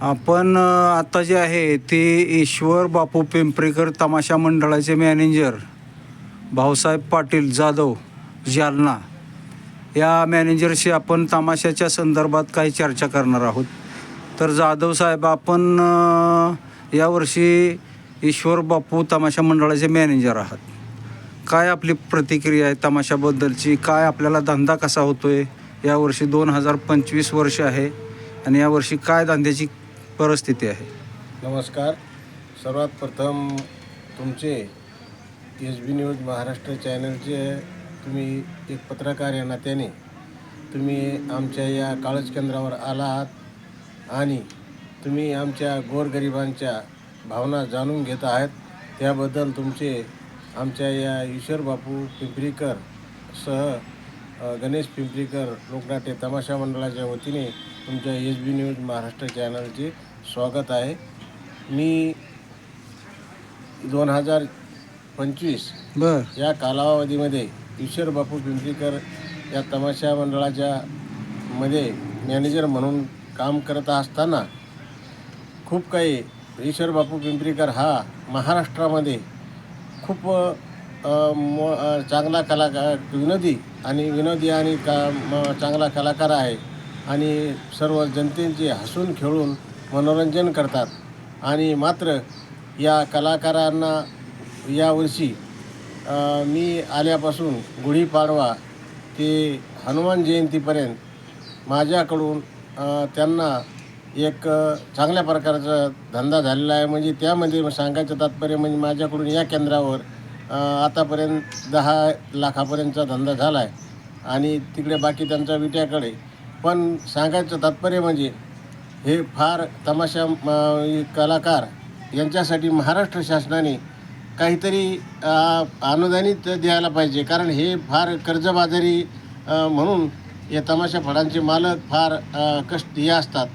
आपण आत्ता आता जे आहे ते ईश्वर बापू पिंपरीकर तमाशा मंडळाचे मॅनेजर भाऊसाहेब पाटील जाधव जालना. या मॅनेजरशी आपण तमाशाच्या संदर्भात काही चर्चा करणार आहोत. तर जाधव साहेब आपण यावर्षी ईश्वर बापू तमाशा मंडळाचे मॅनेजर आहात. काय आपली प्रतिक्रिया आहे तमाशाबद्दलची? काय आपल्याला धंदा कसा होतोय? यावर्षी दोन हजार पंचवीस वर्ष आहे आणि यावर्षी काय धंद्याची परिस्थिती आहे? नमस्कार. सर्वात प्रथम तुमचे एस बी न्यूज महाराष्ट्र चॅनलचे तुम्ही एक पत्रकार या नात्याने तुम्ही आमच्या या काळज केंद्रावर आला आहात आणि तुम्ही आमच्या गोरगरिबांच्या भावना जाणून घेत आहात. त्याबद्दल तुमचे आमच्या या ईश्वर बापू पिंपरीकर सह गणेश पिंपरीकर लोकनाट्य तमाशा मंडळाच्या वतीने तुमच्या एस बी न्यूज महाराष्ट्र चॅनलचे स्वागत आहे. मी दोन हजार पंचवीस बर. या कालावधीमध्ये ईश्वर बापू पिंपरीकर या तमाशा मंडळाच्या मध्ये मॅनेजर म्हणून काम करत असताना खूप काही ईश्वर बापू पिंपरीकर हा महाराष्ट्रामध्ये खूप मो चांगला कलाकार विनोदी आणि विनोदी आणि का म चांगला कलाकार आहे. आणि सर्व जनतेचे हसून खेळून मनोरंजन करतात. आणि मात्र या कलाकारांना यावर्षी मी आल्यापासून गुढीपाडवा ते हनुमान जयंतीपर्यंत माझ्याकडून त्यांना एक चांगल्या प्रकारचा धंदा झालेला आहे. म्हणजे त्यामध्ये सांगायचं तात्पर्य म्हणजे माझ्याकडून या केंद्रावर आतापर्यंत दहा लाखापर्यंतचा धंदा झाला आहे आणि तिकडे बाकी त्यांचा विट्याकडे. पण सांगायचं तात्पर्य म्हणजे हे फार तमाशा कलाकार यांच्यासाठी महाराष्ट्र शासनाने काहीतरी अनुदानित द्यायला पाहिजे. कारण हे फार कर्जबाजारी म्हणून या तमाशा फळांचे मालक फार कष्ट हे असतात.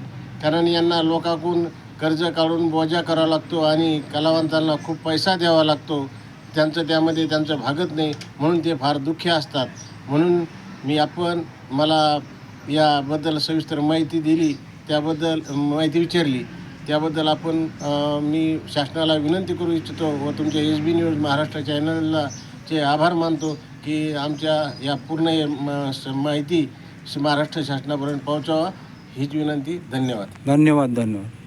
कारण यांना लोकांकडून कर्ज काढून बोजा करावा लागतो आणि कलावंतांना खूप पैसा द्यावा लागतो. त्यांचं त्यामध्ये त्यांचं भागत नाही म्हणून ते फार दुःखी असतात. म्हणून मी आपण मला याबद्दल सविस्तर माहिती दिली त्याबद्दल माहिती विचारली. त्याबद्दल आपण मी शासनाला विनंती करू इच्छितो व तुमच्या एस बी न्यूज महाराष्ट्र चॅनलला चे आभार मानतो की आमच्या या पूर्ण माहिती महाराष्ट्र शासनापर्यंत पोहोचावा. हीच विनंती. धन्यवाद. धन्यवाद धन्यवाद.